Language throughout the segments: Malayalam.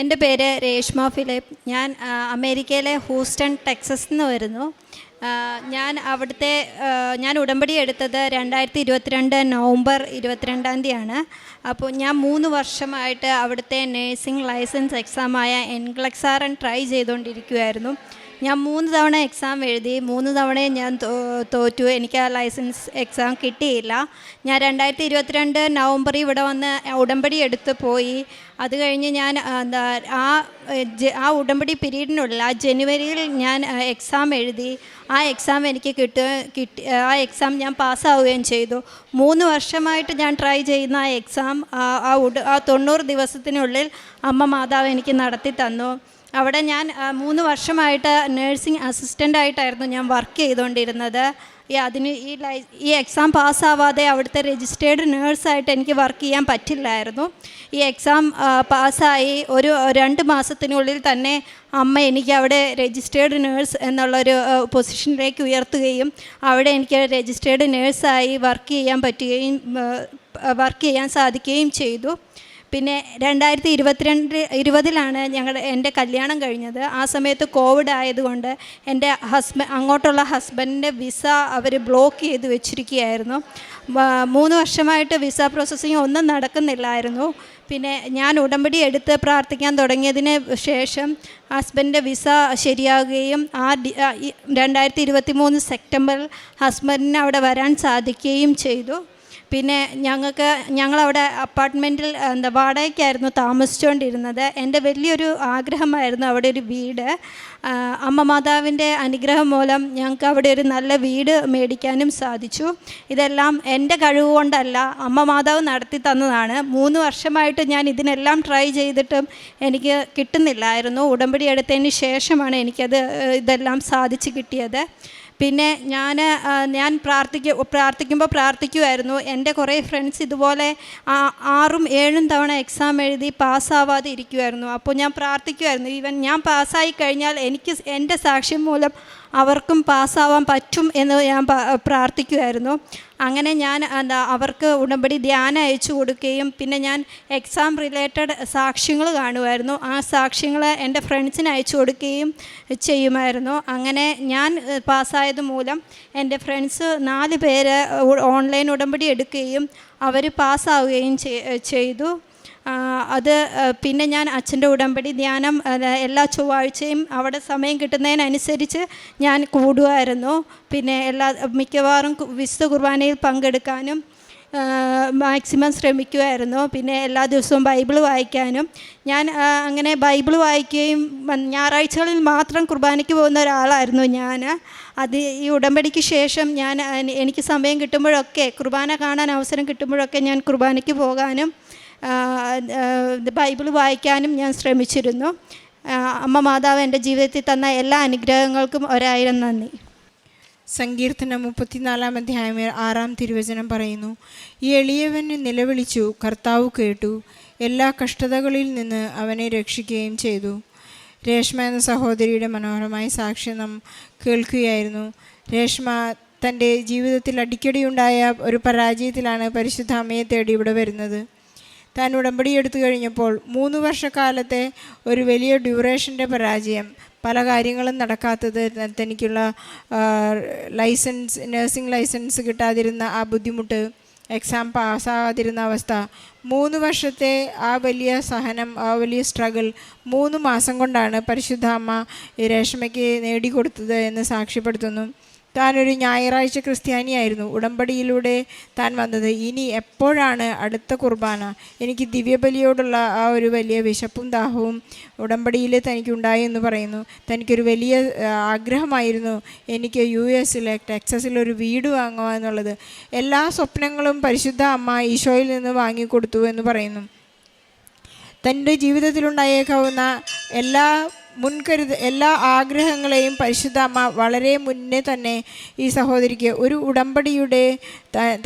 എന്റെ പേര് രേഷ്മ ഫിലിപ്പ്. ഞാൻ അമേരിക്കയിലെ ഹൂസ്റ്റൺ ടെക്സസ് നിന്ന് വരുന്നു. ഞാൻ അവിടുത്തെ ഞാൻ ഉടമ്പടി എടുത്തത് രണ്ടായിരത്തി ഇരുപത്തിരണ്ട് നവംബർ ഇരുപത്തിരണ്ടാം തീയതിയാണ്. അപ്പോൾ ഞാൻ മൂന്ന് വർഷമായിട്ട് അവിടുത്തെ നേഴ്സിംഗ് ലൈസൻസ് എക്സാമായ എൻഗ്ലക്സാറൻ ട്രൈ ചെയ്തുകൊണ്ടിരിക്കുമായിരുന്നു ഞാൻ മൂന്ന് തവണ എക്സാം എഴുതി മൂന്ന് തവണയും ഞാൻ തോറ്റു. എനിക്ക് ആ ലൈസൻസ് എക്സാം കിട്ടിയില്ല. ഞാൻ രണ്ടായിരത്തി ഇരുപത്തിരണ്ട് നവംബറിൽ ഇവിടെ വന്ന് ഉടമ്പടി എടുത്ത് പോയി. അത് കഴിഞ്ഞ് ഞാൻ എന്താ ആ ആ ഉടമ്പടി പീരീഡിനുള്ള ജനുവരിയിൽ ഞാൻ എക്സാം എഴുതി. ആ എക്സാം എനിക്ക് കിട്ടുക കിട്ടി ആ എക്സാം ഞാൻ പാസ്സാവുകയും ചെയ്തു. മൂന്ന് വർഷമായിട്ട് ഞാൻ ട്രൈ ചെയ്യുന്ന ആ എക്സാം ആ ഉട ആ തൊണ്ണൂറ് ദിവസത്തിനുള്ളിൽ അമ്മ മാതാവ് എനിക്ക് നടത്തി തന്നു അവിടെ ഞാൻ മൂന്ന് വർഷമായിട്ട് നേഴ്സിംഗ് അസിസ്റ്റന്റ് ആയിട്ടായിരുന്നു ഞാൻ വർക്ക് ചെയ്തുകൊണ്ടിരുന്നത്. ഈ അതിന് ഈ ലൈ ഈ എക്സാം പാസ്സാവാതെ അവിടുത്തെ രജിസ്റ്റേർഡ് നേഴ്സായിട്ട് എനിക്ക് വർക്ക് ചെയ്യാൻ പറ്റില്ലായിരുന്നു. ഈ എക്സാം പാസ്സായി ഒരു രണ്ട് മാസത്തിനുള്ളിൽ തന്നെ അമ്മ എനിക്ക് അവിടെ രജിസ്റ്റേർഡ് നേഴ്സ് എന്നുള്ളൊരു പൊസിഷനിലേക്ക് ഉയർത്തുകയും അവിടെ എനിക്ക് രജിസ്റ്റേർഡ് നേഴ്സായി വർക്ക് ചെയ്യാൻ പറ്റുകയും വർക്ക് ചെയ്യാൻ സാധിക്കുകയും ചെയ്തു. പിന്നെ രണ്ടായിരത്തി ഇരുപത്തിരണ്ട് ഇരുപതിലാണ് ഞങ്ങളുടെ എന്റെ കല്യാണം കഴിഞ്ഞത്. ആ സമയത്ത് കോവിഡ് ആയതുകൊണ്ട് എന്റെ ഹസ്ബൻഡ് അങ്ങോട്ടുള്ള ഹസ്ബൻഡിന്റെ വിസ അവർ ബ്ലോക്ക് ചെയ്ത് വെച്ചിരിക്കുകയായിരുന്നു. മൂന്ന് വർഷമായിട്ട് വിസ പ്രോസസ്സിങ് ഒന്നും നടക്കുന്നില്ലായിരുന്നു. പിന്നെ ഞാൻ ഉടമ്പടി എടുത്ത് പ്രാർത്ഥിക്കാൻ തുടങ്ങിയതിന് ശേഷം ഹസ്ബൻഡിന്റെ വിസ ശരിയാകുകയും ആ രണ്ടായിരത്തി ഇരുപത്തി മൂന്ന് സെപ്റ്റംബറിൽ ഹസ്ബൻഡിന് അവിടെ വരാൻ സാധിക്കുകയും ചെയ്തു. പിന്നെ ഞങ്ങൾക്ക് ഞങ്ങളവിടെ അപ്പാർട്ട്മെന്റിൽ എന്താ വാടകയ്ക്കായിരുന്നു താമസിച്ചുകൊണ്ടിരുന്നത് എന്റെ വലിയൊരു ആഗ്രഹമായിരുന്നു അവിടെ ഒരു വീട്. അമ്മ മാതാവിന്റെ അനുഗ്രഹം മൂലം ഞങ്ങൾക്ക് അവിടെ ഒരു നല്ല വീട് മേടിക്കാനും സാധിച്ചു. ഇതെല്ലാം എന്റെ കഴിവ് കൊണ്ടല്ല അമ്മ മാതാവ് നടത്തി തന്നതാണ്. മൂന്ന് വർഷമായിട്ട് ഞാൻ ഇതിനെല്ലാം ട്രൈ ചെയ്തിട്ടും എനിക്ക് കിട്ടുന്നില്ലായിരുന്നു. ഉടമ്പടി എടുത്തതിന് ശേഷമാണ് എനിക്കത് ഇതെല്ലാം സാധിച്ചു കിട്ടിയത്. പിന്നെ ഞാൻ ഞാൻ പ്രാർത്ഥിക്ക പ്രാർത്ഥിക്കുമ്പോൾ പ്രാർത്ഥിക്കുമായിരുന്നു എന്റെ കുറേ ഫ്രണ്ട്സ് ഇതുപോലെ ആറും ഏഴും തവണ എക്സാം എഴുതി പാസ്സാവാതെ ഇരിക്കുമായിരുന്നു അപ്പോൾ ഞാൻ പ്രാർത്ഥിക്കുമായിരുന്നു ഈവൻ ഞാൻ പാസ്സായി കഴിഞ്ഞാൽ എനിക്ക് എന്റെ സാക്ഷ്യം മൂലം അവർക്കും പാസ്സാവാൻ പറ്റും എന്ന് ഞാൻ പ്രാർത്ഥിക്കുമായിരുന്നു അങ്ങനെ ഞാൻ എന്താ അവർക്ക് ഉടമ്പടി ധ്യാനം അയച്ചു കൊടുക്കുകയും പിന്നെ ഞാൻ എക്സാം റിലേറ്റഡ് സാക്ഷ്യങ്ങൾ കാണുമായിരുന്നു ആ സാക്ഷ്യങ്ങൾ എന്റെ ഫ്രണ്ട്സിന് അയച്ചു കൊടുക്കുകയും ചെയ്യുമായിരുന്നു. അങ്ങനെ ഞാൻ പാസ്സായത് മൂലം എന്റെ ഫ്രണ്ട്സ് നാല് പേര് ഓൺലൈൻ ഉടമ്പടി എടുക്കുകയും അവർ പാസ്സാവുകയും ചെയ്തു. അത് പിന്നെ ഞാൻ അച്ഛന്റെ ഉടമ്പടി ധ്യാനം എല്ലാ ചൊവ്വാഴ്ചയും അവിടെ സമയം കിട്ടുന്നതിനനുസരിച്ച് ഞാൻ കൂടുമായിരുന്നു. പിന്നെ എല്ലാ മിക്കവാറും വിശുദ്ധ കുർബാനയിൽ പങ്കെടുക്കാനും മാക്സിമം ശ്രമിക്കുമായിരുന്നു. പിന്നെ എല്ലാ ദിവസവും ബൈബിൾ വായിക്കാനും. ഞാൻ അങ്ങനെ ബൈബിൾ വായിക്കുകയും ഞായറാഴ്ചകളിൽ മാത്രം കുർബാനയ്ക്ക് പോകുന്ന ഒരാളായിരുന്നു ഞാൻ. അത് ഈ ഉടമ്പടിക്ക് ശേഷം ഞാൻ എനിക്ക് സമയം കിട്ടുമ്പോഴൊക്കെ കുർബാന കാണാൻ അവസരം കിട്ടുമ്പോഴൊക്കെ ഞാൻ കുർബാനയ്ക്ക് പോകാനും ബൈബിൾ വായിക്കാനും ഞാൻ ശ്രമിച്ചിരുന്നു. അമ്മ മാതാവ് എന്റെ ജീവിതത്തിൽ തന്ന എല്ലാ അനുഗ്രഹങ്ങൾക്കും ഒരായിരം നന്ദി. സങ്കീർത്തനം മുപ്പത്തിനാലാം അധ്യായം ആറാം തിരുവചനം പറയുന്നു ഈ എളിയവന് നിലവിളിച്ചു കർത്താവ് കേട്ടു എല്ലാ കഷ്ടതകളിൽ നിന്ന് അവനെ രക്ഷിക്കുകയും ചെയ്തു. രേഷ്മ എന്ന സഹോദരിയുടെ മനോഹരമായ സാക്ഷ്യം നാം കേൾക്കുകയായിരുന്നു. രേഷ്മ തന്റെ ജീവിതത്തിൽ അടിക്കടി ഉണ്ടായ ഒരു പരാജയത്തിലാണ് പരിശുദ്ധ അമ്മയെ തേടി ഇവിടെ വരുന്നത്. താൻ ഉടമ്പടി എടുത്തു കഴിഞ്ഞപ്പോൾ മൂന്ന് വർഷക്കാലത്തെ ഒരു വലിയ ഡ്യൂറേഷന്റെ പരാജയം. പല കാര്യങ്ങളും നടക്കാത്തത് തനിക്കുള്ള ലൈസൻസ് നഴ്സിംഗ് ലൈസൻസ് കിട്ടാതിരുന്ന ആ ബുദ്ധിമുട്ട് എക്സാം പാസ്സാകാതിരുന്ന അവസ്ഥ മൂന്ന് വർഷത്തെ ആ വലിയ സഹനം ആ വലിയ സ്ട്രഗിൾ മൂന്ന് മാസം കൊണ്ടാണ് പരിശുദ്ധ അമ്മ രേഷ്മയ്ക്ക് നേടിക്കൊടുത്തത് എന്ന് സാക്ഷ്യപ്പെടുത്തുന്നു. താനൊരു ഞായറാഴ്ച ക്രിസ്ത്യാനിയായിരുന്നു. ഉടമ്പടിയിലൂടെ താൻ വന്നത്. ഇനി എപ്പോഴാണ് അടുത്ത കുർബാന? എനിക്ക് ദിവ്യബലിയോടുള്ള ആ ഒരു വലിയ വിശപ്പും ദാഹവും ഉടമ്പടിയിൽ തനിക്കുണ്ടായി എന്ന് പറയുന്നു. തനിക്കൊരു വലിയ ആഗ്രഹമായിരുന്നു എനിക്ക് യു എസിലെ ടെക്സസിൽ ഒരു വീട് വാങ്ങുക എന്നുള്ളത്. എല്ലാ സ്വപ്നങ്ങളും പരിശുദ്ധ അമ്മ ഈശോയിൽ നിന്ന് വാങ്ങിക്കൊടുത്തു എന്ന് പറയുന്നു. തന്റെ ജീവിതത്തിലുണ്ടായേക്കാവുന്ന എല്ലാ മുൻകരുത എല്ലാ ആഗ്രഹങ്ങളെയും പരിശുദ്ധ അമ്മ വളരെ മുന്നേ തന്നെ ഈ സഹോദരിക്ക് ഒരു ഉടമ്പടിയുടെ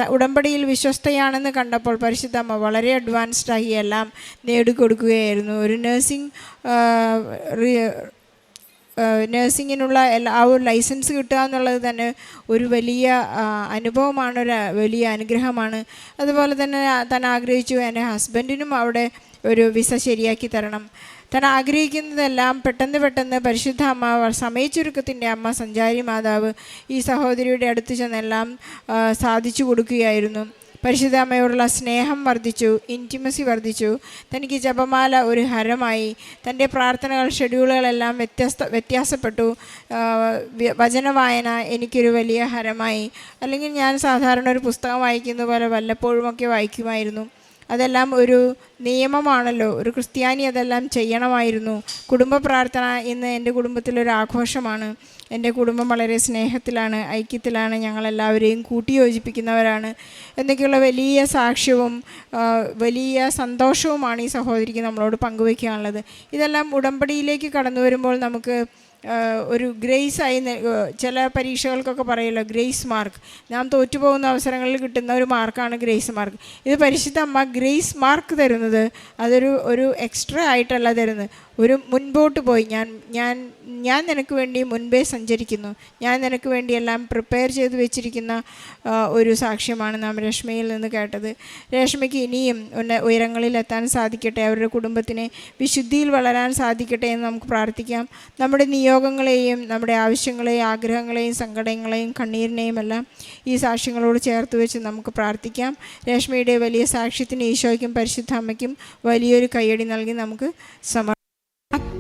ഉടമ്പടിയിൽ വിശ്വസ്തയാണെന്ന് കണ്ടപ്പോൾ പരിശുദ്ധ അമ്മ വളരെ അഡ്വാൻസ്ഡായി എല്ലാം നേടിക്കൊടുക്കുകയായിരുന്നു. ഒരു നഴ്സിംഗ് നഴ്സിങ്ങിനുള്ള എല്ലാ ആ ഒരു ലൈസൻസ് കിട്ടുക എന്നുള്ളത് തന്നെ ഒരു വലിയ അനുഭവമാണ് ഒരു വലിയ അനുഗ്രഹമാണ്. അതുപോലെ തന്നെ താൻ ആഗ്രഹിച്ചു എന്റെ ഹസ്ബൻഡിനും അവിടെ ഒരു വിസ ശരിയാക്കി തരണം. താൻ ആഗ്രഹിക്കുന്നതെല്ലാം പെട്ടെന്ന് പെട്ടെന്ന് പരിശുദ്ധ അമ്മ സമയച്ചുരുക്കത്തിന്റെ അമ്മ സഞ്ചാരി മാതാവ് ഈ സഹോദരിയുടെ അടുത്ത് ചെന്നെല്ലാം സാധിച്ചു കൊടുക്കുകയായിരുന്നു. പരിശുദ്ധ അമ്മയോടുള്ള സ്നേഹം വർദ്ധിച്ചു ഇന്റിമസി വർദ്ധിച്ചു. തനിക്ക് ജപമാല ഒരു ഹരമായി. തന്റെ പ്രാർത്ഥനകൾ ഷെഡ്യൂളുകളെല്ലാം വ്യത്യസ്ത വ്യത്യാസപ്പെട്ടു. വചനവായന വ്യ- വചന വായന എനിക്കൊരു വലിയ ഹരമായി. അല്ലെങ്കിൽ ഞാൻ സാധാരണ ഒരു പുസ്തകം വായിക്കുന്ന പോലെ വല്ലപ്പോഴുമൊക്കെ വായിക്കുമായിരുന്നു. അതെല്ലാം ഒരു നിയമമാണല്ലോ. ഒരു ക്രിസ്ത്യാനി അതെല്ലാം ചെയ്യണമായിരുന്നു. കുടുംബ പ്രാർത്ഥന ഇന്ന് എന്റെ കുടുംബത്തിലൊരു ആഘോഷമാണ്. എന്റെ കുടുംബം വളരെ സ്നേഹത്തിലാണ് ഐക്യത്തിലാണ് ഞങ്ങളെല്ലാവരെയും കൂട്ടിയോജിപ്പിക്കുന്നവരാണ്. എന്നൊക്കെയുള്ള വലിയ സാക്ഷ്യവും വലിയ സന്തോഷവുമാണ് ഈ സഹോദരിക്ക് നമ്മളോട് പങ്കുവയ്ക്കാനുള്ളത് ഇതെല്ലാം ഉടമ്പടിയിലേക്ക് കടന്നു വരുമ്പോൾ നമുക്ക് ഒരു ഗ്രേസ് ആയി ചില പരീക്ഷകൾക്കൊക്കെ പറയുമല്ലോ ഗ്രേസ് മാർക്ക്. നാം തോറ്റുപോകുന്ന അവസരങ്ങളിൽ കിട്ടുന്ന ഒരു മാർക്കാണ് ഗ്രേസ് മാർക്ക്. ഇത് പരിശുദ്ധ അമ്മ ഗ്രേസ് മാർക്ക് തരുന്നത്. അതൊരു ഒരു എക്സ്ട്രാ ആയിട്ടല്ല തരുന്നത്. ഒരു മുൻപോട്ട് പോയി. ഞാൻ ഞാൻ ഞാൻ നിനക്ക് വേണ്ടി മുൻപേ സഞ്ചരിക്കുന്നു. ഞാൻ നിനക്ക് വേണ്ടി എല്ലാം പ്രിപ്പയർ ചെയ്ത് വെച്ചിരിക്കുന്ന ഒരു സാക്ഷ്യമാണ് നാം രശ്മയിൽ നിന്ന് കേട്ടത്. രശ്മിക്ക് ഇനിയും ഉന്ന- ഉയരങ്ങളിലെത്താൻ സാധിക്കട്ടെ. അവരുടെ കുടുംബത്തിനെ വിശുദ്ധിയിൽ വളരാൻ സാധിക്കട്ടെ എന്ന് നമുക്ക് പ്രാർത്ഥിക്കാം. നമ്മുടെ നിയോഗങ്ങളെയും നമ്മുടെ ആവശ്യങ്ങളെയും ആഗ്രഹങ്ങളെയും സങ്കടങ്ങളെയും കണ്ണീരിനെയും എല്ലാം ഈ സാക്ഷ്യങ്ങളോട് ചേർത്ത് വെച്ച് നമുക്ക് പ്രാർത്ഥിക്കാം. രേഷ്മയുടെ വലിയ സാക്ഷ്യത്തിന് ഈശോയ്ക്കും പരിശുദ്ധ അമ്മയ്ക്കും വലിയൊരു കയ്യടി നൽകി നമുക്ക് സമർ